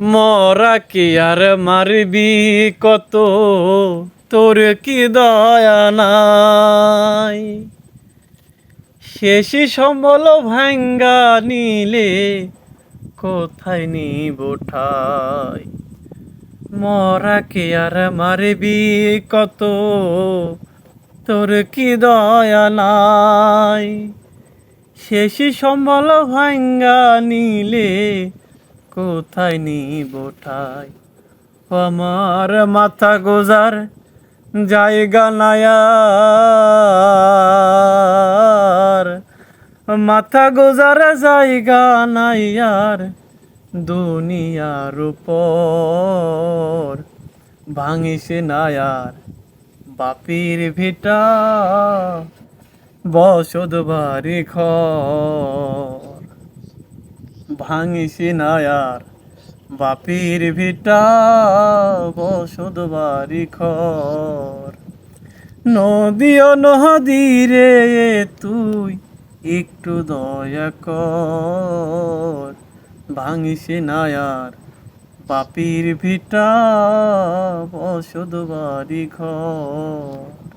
মরা কি আর মারবি কত? তোর কি দয়া নাই? শেষই সম্বল ভাঙ্গা নিলে কোথায় নিব ঠাই? মরা কে আর মারবি কত? তোর কি দয়া নাই? শেষই সম্বল ভাঙ্গা নিলে কোথায় নিব ঠাই? আমার মাথা গোজার জায়গা নায়ার মাথা গোজার জায়গা নাইয়ার দুনিয়ার উপর। ভাঙিছে নায়ার বাপির ভিটা বসত বাড়ি ঘর। ভাঙিছে নায়ার বাপির ভিটা বসত বাড়ি ঘর। নদীও নদী রে তুই একটু দয়া কর। ভাঙিছে নায়ার বাপির ভিটা বসত বাড়ি ঘর।